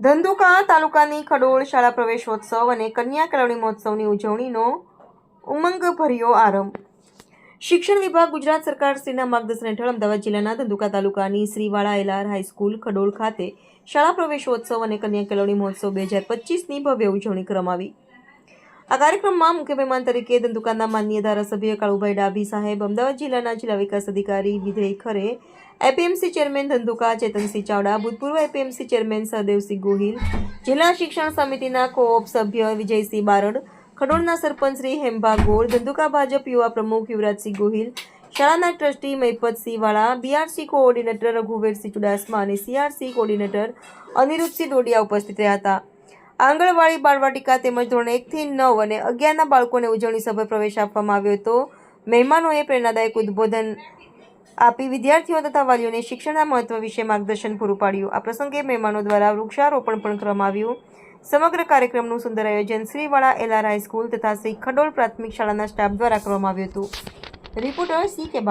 ધંધુકા તાલુકાની ખડોળ શાળા પ્રવેશોત્સવ અને કન્યા કેળવણી મહોત્સવની ઉજવણીનો ઉમંગભર્યો આરંભ. શિક્ષણ વિભાગ ગુજરાત સરકાર શ્રીના માર્ગદર્શન હેઠળ અમદાવાદ જિલ્લાના ધંધુકા તાલુકાની શ્રીવાળા એલઆર હાઈસ્કૂલ ખડોળ ખાતે શાળા પ્રવેશોત્સવ અને કન્યા કેળવણી મહોત્સવ બે હજાર પચીસની ભવ્ય ઉજવણી કરવામાં આવી. આ કાર્યક્રમમાં મુખ્ય મહેમાન તરીકે ધંધુકાના માનનીય ધારાસભ્ય કાળુભાઈ ડાભી સાહેબ, અમદાવાદ જિલ્લાના જિલ્લા વિકાસ અધિકારી વિજય ખરે, એપીએમસી ચેરમેન ધંધુકા ચેતનસિંહ ચાવડા, ભૂતપૂર્વ એપીએમસી ચેરમેન સહદેવસિંહ ગોહિલ, જિલ્લા શિક્ષણ સમિતિના કોઓપ સભ્ય વિજયસિંહ બારડ, ખડોળના સરપંચ શ્રી હેમભા ગોળ, ધંધુકા ભાજપ યુવા પ્રમુખ યુવરાજસિંહ ગોહિલ, શાળાના ટ્રસ્ટી મહિપતસિંહ વાળા, બીઆરસી કોઓર્ડિનેટર રઘુવીરસિંહ ચુડાસમા અને સીઆરસી કોઓર્ડિનેટર અનિરુદ્ધસિંહ ડોડિયા ઉપસ્થિત રહ્યા હતા. આંગણવાડી બાળવાટિકા તેમજ ધોરણ એકથી નવ અને અગિયારના બાળકોને ઉજવણી સભા પ્રવેશ આપવામાં આવ્યો હતો. મહેમાનોએ પ્રેરણાદાયક ઉદ્બોધન આપી વિદ્યાર્થીઓ તથા વાલીઓને શિક્ષણના મહત્વ વિશે માર્ગદર્શન પૂરું પાડ્યું. આ પ્રસંગે મહેમાનો દ્વારા વૃક્ષારોપણ પણ કરવામાં આવ્યું. સમગ્ર કાર્યક્રમનું સુંદર આયોજન શ્રીવાળા એલઆર હાઈસ્કૂલ તથા શ્રી ખડોલ પ્રાથમિક શાળાના સ્ટાફ દ્વારા કરવામાં આવ્યું હતું. રિપોર્ટર સી કે